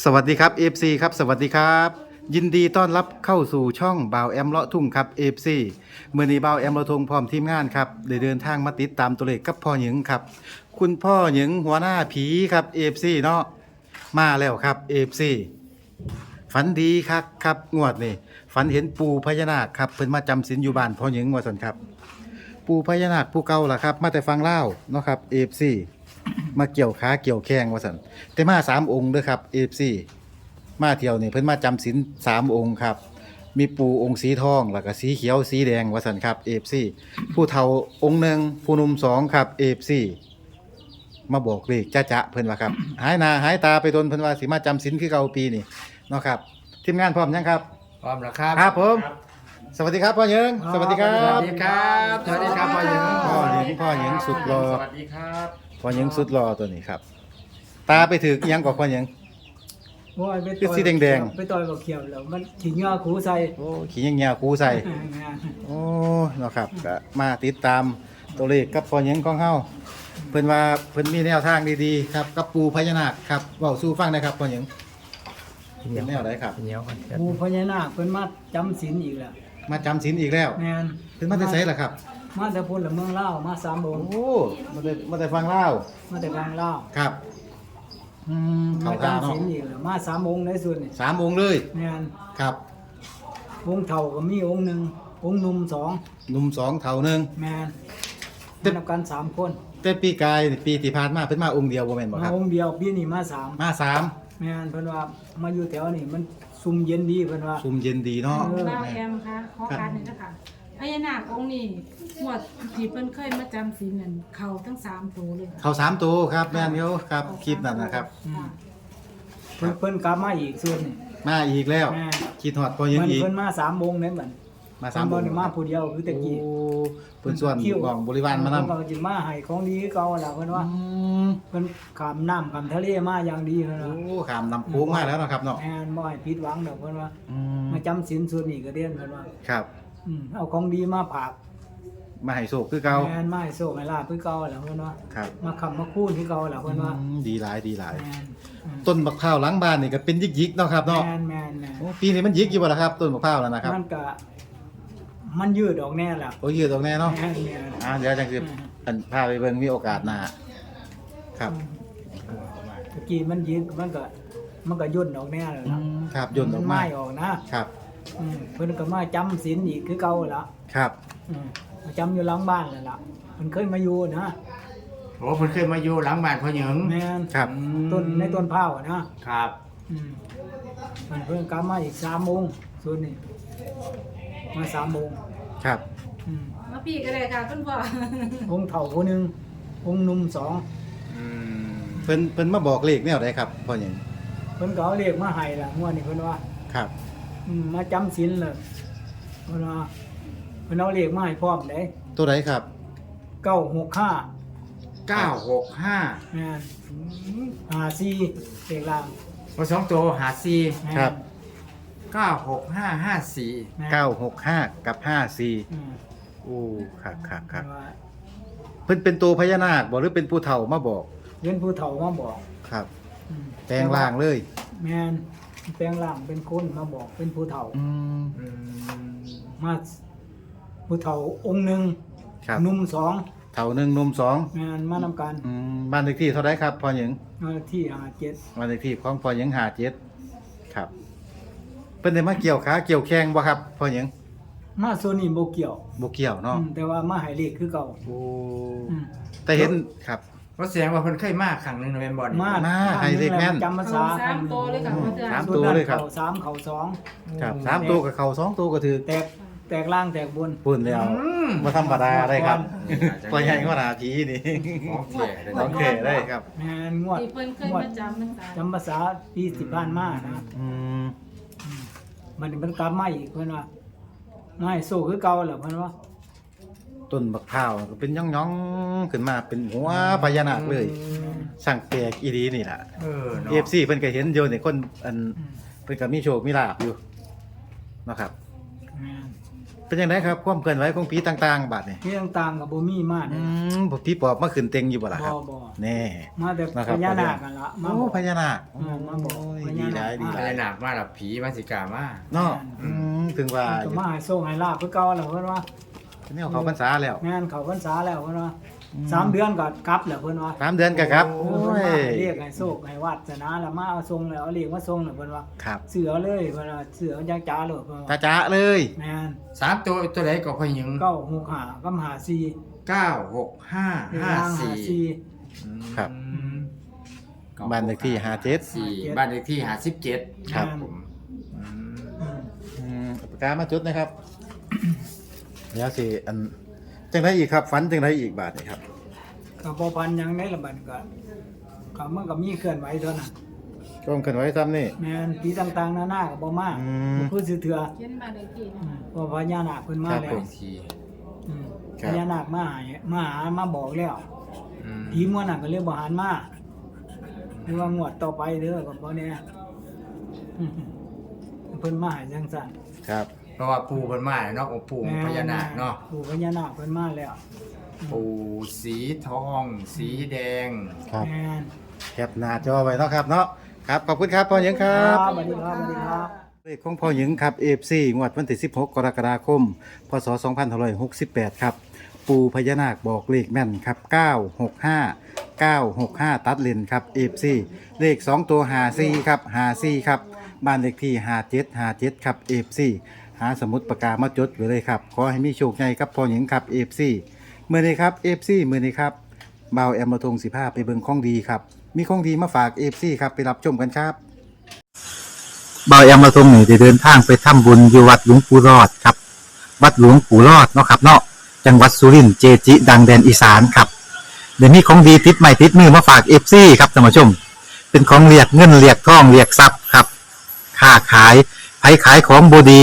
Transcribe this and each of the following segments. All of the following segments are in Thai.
สวัสดีครับ FC ครับสวัสดีครับ ยินดีต้อนรับเข้าสู่ช่องบ่าวแอมเลาะทุ่งครับ FC เมื่อนี้บ่าวแอมเลาะทุ่งพร้อมทีมงานครับได้เดินทางมาติดตามตัวเลขกับพ่อหญิงครับ คุณพ่อหญิงหัวหน้าผีครับ FC เนาะมาแล้วครับ FC ฝันดีครับครับงวดนี่ฝันเห็นปูพญานาคครับเพิ่นมาจำศีลอยู่บ้านพ่อหญิงว่าสันครับ ปูพญานาคผู้เก่าล่ะครับ มาแต่ฟังเล่าเนาะครับ FC มาเกี่ยวขาเกี่ยวแข้งว่าสันแต่มาสามองค์เด้อครับ FC มาเที่ยวนี่เพิ่นมาจำศีลสามองค์ครับ มีปูองค์สีทองแล้วก็สีเขียวสีแดงว่าสันครับ FC ผู้เฒ่าองค์หนึ่งผู้หนุ่มสองครับ FC มาบอกเลขจ้าจะเพิ่นว่าครับ หายหน้าหายตาไปโดนเพิ่นว่าสิมาจำศีลคือเก่าปีนี่เนาะครับทีมงานพร้อมยังครับ พร้อมแล้วครับครับผม สวัสดีครับพ่อหยิงสวัสดีครัสวับ สดีครับ สวัสดีครับพ่อหญิงพ่อหญิงพ่อหญิงสุดรอสวัสดีครับ พ่อหญิงสุดรอตัวนี้ครับ ตาไปถืออิหยังกับพ่อหญิงโอ้ยไปคือสีแดงๆ ไปต่อยกับเขียวแล้วมันขิงยาขูใส่โอ้ขี้ยังเงียคูใส่ โอ้เนาะครับก็มาติดตามตัวเลขกับพ่อหญิงของเฮาเพิ่นว่าเพิ่นมีแนวทางดีๆครับกับปูพญานาคครับเว้าสู่ฟังหนะครับพ่อหญิงเป็นแนวไหนครับเหนียวก่อนครับปูพญานาคเพิ่นมาจำศีลอีกแล้วมาจำศีลอีกแล้วแม่นเพิ่นมาแต่ไสล่ะครับ มาแต่พุ่นละเมืองลาวมาสามองค์โอ้มาแต่มาแต่ฟังเล่าวมาแต่กลางลาวครับ อืมมาเข้าตาจำเนาะศีลอีกแล้วมาสามองค์ในส่วนนี่สามองค์เลย แม่นครับ องค์เฒ่าก็มีองค์หนึ่งองค์หนุ่มสองหนุ่มสองเท่าหนึงแม่นแต่มานับกันสามคนแต่ปีกายนี่ปีที่ผ่านมาเพิ่นมาองค์เดียวบ่แม่นบ่มาครับ องค์เดียวปีนี้มาสามมาสามแม่นเพิ่นว่ามาอยู่แถวนี้มันซุ่มเย็นดีเพิ่นว่า ซุ่มเย็นดีเนาะเออบ้าวแอมคะขอการหนึ่งนะคะ พญานาคองค์นี้หมวดที่เพิ่นเคยมาจำศีลนั่นเขาทั้งสามตัวเลยค่ะเขาสามตัวครับแม่นเขาครับคลิปนั้นนะครับอืมเพิ่นเพิ่นกลับมาอีกส่วนนี่มาอีกแล้วแม่คิดฮอดพอยังมันอีกเพิ่นมาสามโมงเนี่ยเหมือนมาสามเพิ่นโมบ่งได้มาผู้เดียวคือตะกี้ โอ้เพิ่นส่วนของบริวารมานำเพิ่นก็สิมาให้ของดีคือเก่าล่ะเพิ่นว่าเพิ่นข้ามน้ำข้ามทะเลมาอย่างดีเพิ่นโอ้ว่าขามลำโค้งมาแล้วเนาะครับเนาะแม่นบ่ให้ผิดหวังดอกเพิ่นว่า อืมมาจำศีลส่วนนี้ก็เรียนเพิ่นว่า ครับ อืมเอาของดีมาฝากมาให้โชคคือเก่าแม่นมาให้โชคให้ลาภคือเก่าล่ะเพิ่นว่าครับมาค้ำมาคูนคือเก่าล่ะเพิ่นว่าอืมดีหลายดีหลาย แม่นอืมต้นมะพร้าวหลังบ้านนี่ก็เป็นยิกๆเนาะครับเนาะแม่นแม่นแม่นโอ้ปีนี้มันยิกอยู่บ่ล่ะครับ ต้นมะพร้าวแล้วนะครับมันก็มันยืดออกแน่ล่ะโอ้ยยืดตรงแน่เนาะแม่นแม่นอ่าเดี๋ยวจังสิอันพาไปเบิ่งมีโอกาสหน้าครับตะกี้มันยืดมันก็ มันก็ย่นออกแน่เลยอืนะมครับย่นออกมาไออกนะ ครับ อืมเพิ่นก็มาจำศีลอีกคือเก่าละครับอืมมาจำอยู่หลังบ้านเลยล่ะเพิ่นเคยมาอยู่นะโอ้ผมเคยมาอยู่หลังบ้านพ่อหญิงแม่นครับอืมต้นในต้นพร้าวอะนะครับ อืมมันเพิ่นกลับมาอีก3โมงส่วนนี้มา3โมงครับอืมมาพี่ก็ได้ค่ะคุณพ่อ องค์เฒ่าผู้หนึงองค์หนุ่มสองอืมเพิ่นเพิ่นมาบอกเลขแนวใดครับพ่อหยังเพิ่นก็เอาเลขมาให้ล่ะงวดนี้เพิ่นว่า ครับอื มมาจำศีลเลยเพิ่นว่าเพิ่นเอาเลขมาให้พร้อมเด้ตัวใดครับเก้าหกห้าเก้าหกห้าแม่นหาซีเด็กล่างพอสองตัวหาซีแม่นครับเก้าหกห้าห้าสี่แม่น965 กับ54อืมโอ้ครับครับครับว่าเพิ่นเป็นตัวพญานาคบ่หรือเป็นผู้เฒ่ามาบอก เรียนผู้เฒ่ามาบอกครับ อืมแปลงร่างเลย แม่น แปลงร่างเป็นคนมาบอกเป็นผู้เฒ่า อืมอืมมาผู้เฒ่าองค์หนึ่งครับหนุ่มสองเฒ่าหนึ่งหนมสองแม่นมานำกันอืมบ้านเลขที่เท่าไรครับพ่อหยังมาที่หาเจ็ดบ้านเลขที่ของพ่อหยัง57ครับเพิ่นได้มาเกี่ยวขาเกี่ยวแข้งบ่ครับพ่อหยังมาโซนี่โบเกี่ยวบ่เกี่ยวเนาะอืมแต่ว่ามาใหายเลขคือเก่าโอ้อืมแต่เห็นครับ เพราะแสดงว่าเพิ่นเคยมาครั้งหนึงในเมนบอลมามาให้เลขแม่น จำภาเขาษาสามตัวเลยค่ะพ่อเตือนสามตัวเลยครับเขาสามเขาสองครับสามตัวกับเขาสองตัวก็ถือแตกแตกล่างแตกบน ปุ่นแล้วอืมบ่ธรรมดาได้ครับอืมพ่อใหญ่ก็หน้าผีนี่ของแก่เลยโอเคได้ครับแม่นงวดที่เพิ่นเคยมาจำทั้งสามจำภาษาปีสิบบ้านมานะอืมมันนี่มันกลับมาอีกเพิ่นว่าไม่สู้คือเก่าแหละเพิ่นว่า ต้นบักพร้าวก็เป็นย่องๆขึ้นมาเป็นหัวพญานาคเลยสั่งแปลกอีดีนี่ล่ะเออเนาะ FC เพิ่นก็เห็นอยู่นี่คนอันอืมเพิ่นก็มีโชคมีลาภอยู่เนาะครับแม่นเป็นยังไงครับความเคลื่อนไหวของผีต่างๆบาดนี่ที่ต่างๆกับบ่มีมาอืเนี่ยมบ่ผีปอบมาขึ้นเต็งอยู่บ่ล่ะครับบ่บ่แน่มาแต่นะคพรับญานาคกันละมาโอ้บอก พญานาคอืมมาบอกโยพดีญาหนาลาค ยดีพหลายญานาคมาแล้วผีมาสิกามา เนาะอืมถึงว่าก็มาให้โซ่ให้ลาบเพื่อเก่าแล้วเพิ่นว่า แนวเขาพรรษาแล้วแม่นเขาพรรษาแล้วเพิ่นว่าอืมสามเดือนก็กลับแล้วเพิ่นว่าสามเดือนก็ครับเอโอ้อเพิ่นยมาให้เรียกให้โชคให้วาสนาแล้วมาเอาทรงแล้วเอาเรียกมาทรงแล้วเพิ่นว่าครับเสือเลยเพิ่นว่าเสือจักจ้าเลยเพิ่นจ้าว่าจ้าเลย แม่นสามตัวตัวไหนก็พยิงเก้าหกห้ากับห้าสี่เก้าหกห้าเรียกห้าร่างห้าสี่สี่ครับอืมบ้านเลขที่ห้าเจ็ดสี่บ้านเลขที่ห้าสิบเจ็ดครับผมอืมอืมอืมเอาปากกามาจุดนะครับ เดี๋ยวสิอันจังไรอีกครับฝันจังไรอีกบาทนี่ครับก็บ่พันหยังได้ละบัดก็ก็มันก็มีเคลื่อนไหวเท่านั้นกล้องขึ้นไว้ซ้ำนี่ แม่นผีต่างๆนานาก็บ่มาอืมบ่คือสิเถื่อเขียนบ้านเลขที่นะอืมเพราะพญานาคเพิ่นมาครับแล้ผวม ทีอืมครัพบญานาคมาหามาหามาบอกแล้วอืมผีม่วนน่ะก็เลยบ่หันมาหรือว่างวดต่อไปเด้อก็บ่แน่อืมเพิ่นมาให้จังซั่นครับ เพราะว่าปูเพิ่นมาเนาะองค์ปู่พญานาคเนาะปู่พญานาคเพิ่นมาแล้วปูสีทอง สีแดง ครับ แม่นแคปหน้าจอไว้เนาะครับเนาะครับ ขอบคุณครับพ่อหญิงคครัรับบสวัสดีครับสวัสดีครับ เลขของพ่อหญิงครับเอฟซีงวดวันที่ 16 กรกฎาคม พศ 2568 ครับ ปูพญานาคบอกเลขแม่นครับ 965 965 ตัดเลนครับเอฟซีเลข 2 ตัว54ครับ54ครับ บ้านเลขที่ 57 57 ครับเอฟซี หาสมุดปากกามาจดไว้เลยครับ ขอให้มีโชคใหญ่ครับพอหญิงครับเอฟซีเมื่อนี้ครับเอฟซีเมื่อนี้ครับเบาแอมมาทงสิภาไปเบิ่งของดีครับ มีของดีมาฝากเอฟซีครับไปรับชมกันครับเบาแอมมาทงนี่ได้เดินทางไปทำบุญอยู่วัดหลวงปู่รอดครับ วัดหลวงปู่รอดเนาะครับเนาะจังหวัดสุรินทร์เจจิ ดังแดนอีสานครับเดี๋ยวนี้ของดีติดใหม่ติดมือมาฝากเอฟซีครับท่านผู้ชม เป็นของเรียกเงินเรียกทองเรียกทรัพย์ครับ ค้าขายไผขายของบดี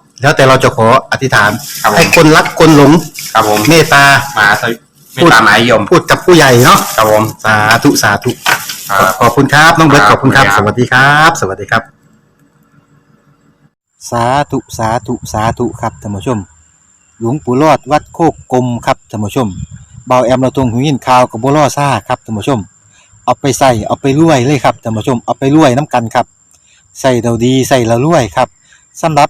แล้วแต่เราจะขออธิษฐานครับผม ให้คนรักคนหลงครับผมเมตตามาสวิไม่ตามหมายยมพูดกับผู้ใหญ่เนาะครับผมสาธุสาธุ ครับ ขอบคุณครับ น้องเบิร์ตคขรับอบคุณครับขอบสคุณครับวัสดีครับ สวัสดีครับ สาธุ สาธุ สาธุครับท่านผู้ชม หลวงปู่รอดวัดโคกกลมครับท่านผู้ชมเบาแอมเราตรงหูยินข่าวกับบัวล่อซ่าครับท่านผู้ชม เอาไปใส่เอาไปรวยเลยครับท่านผู้ชมเอาไปรวยน้ำกันครับใส่เราดีใส่เรารวยครับสำหรับ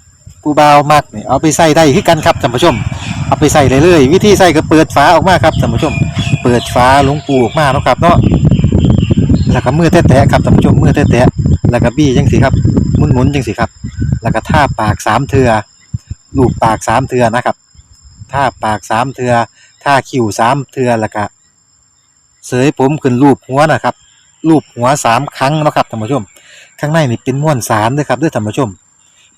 ผู้บ่าวมักนี่เอาไปใส่ได้คือกันครับท่านผู้ชม เอาไปใส่เลยเลยวิธีใส่ก็เปิดฝาออกมาครับท่านผู้ชม เปิดฝาหลวงปูออกมาเนาะครับเนาะแล้วก็มือแตะๆครับท่านผู้ชมมือแตะๆแล้วก็บี้จังสิครับหมุนๆจังสิครับ แล้วก็ท่าปากสามเทือลูบปากสามเทือนะครับท่าปากสามเทือท่าคิ้วสามเทือแล้วก็เสยผมขึ้นรูปหัวนะครับรูปหัวสามครั้งนะครับท่านผู้ชม ข้างในนี่เป็นม้วนสารด้วยครับด้วยท่านผู้ชม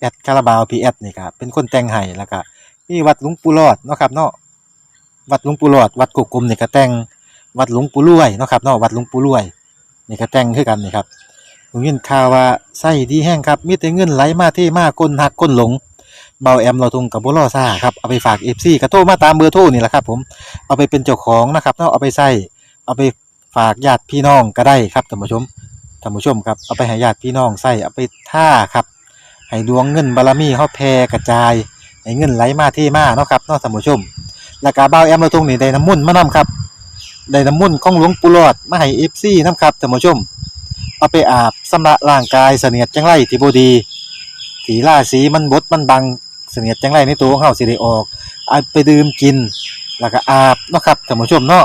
แอดคาราบาวพีแอดนี่ครับเป็นคนแต่งให้แล้วก็มีวัดหลวงปู่รอดเนาะครับเนาะวัดหลวงปู่รอด วัดกุกกลมนี่ก็แต่งวัดหลวงปู่รวยเนาะครับเนาะวัดหลวงปู่รวยนี่ก็แต่งคือกันนี่ครับผมยินข่าวว่าไส้ดีแห้งครับมีแต่เงินไหลมาเทมาก้นหักก้นหลงเบาแอมเราทุงกับบุรอซ่าครับเอาไปฝากเอฟซีกระโทรมาตามเบอร์โทรนี่แหละครับ ผมเอาไปเป็นเจ้าของนะครับเนาะเอาไปใส่เอาไปฝากญาติพี่น้องก็ได้ครับท่านผู้ชมท่านผู้ชมครับเอาไปให้ญาติพี่น้องใส่เอาไปท่าครับ ให้ดวงเงินบารมีเฮาแผ่กระจายให้เงินไหลมาเทมาเนาะครับเนาะท่านผู้ชมแล้วก็เบาแอมเราทุงนี่ได้น้ำมุ่นมานํครับได้น้ำมุ่นของหลวงปู่หลอดมาให้เอฟซีนํครับท่านผู้ชม เอาไปอาบสำระร่างกายเสนียดจังไรที่บดีถีล่าสีมันบดมันบังเสนียดจังไรในตัวของเฮาสิได้ออกเอาไปดื่มกิน แล้วก็อาบเนาะครับท่านผู้ชมเนาะ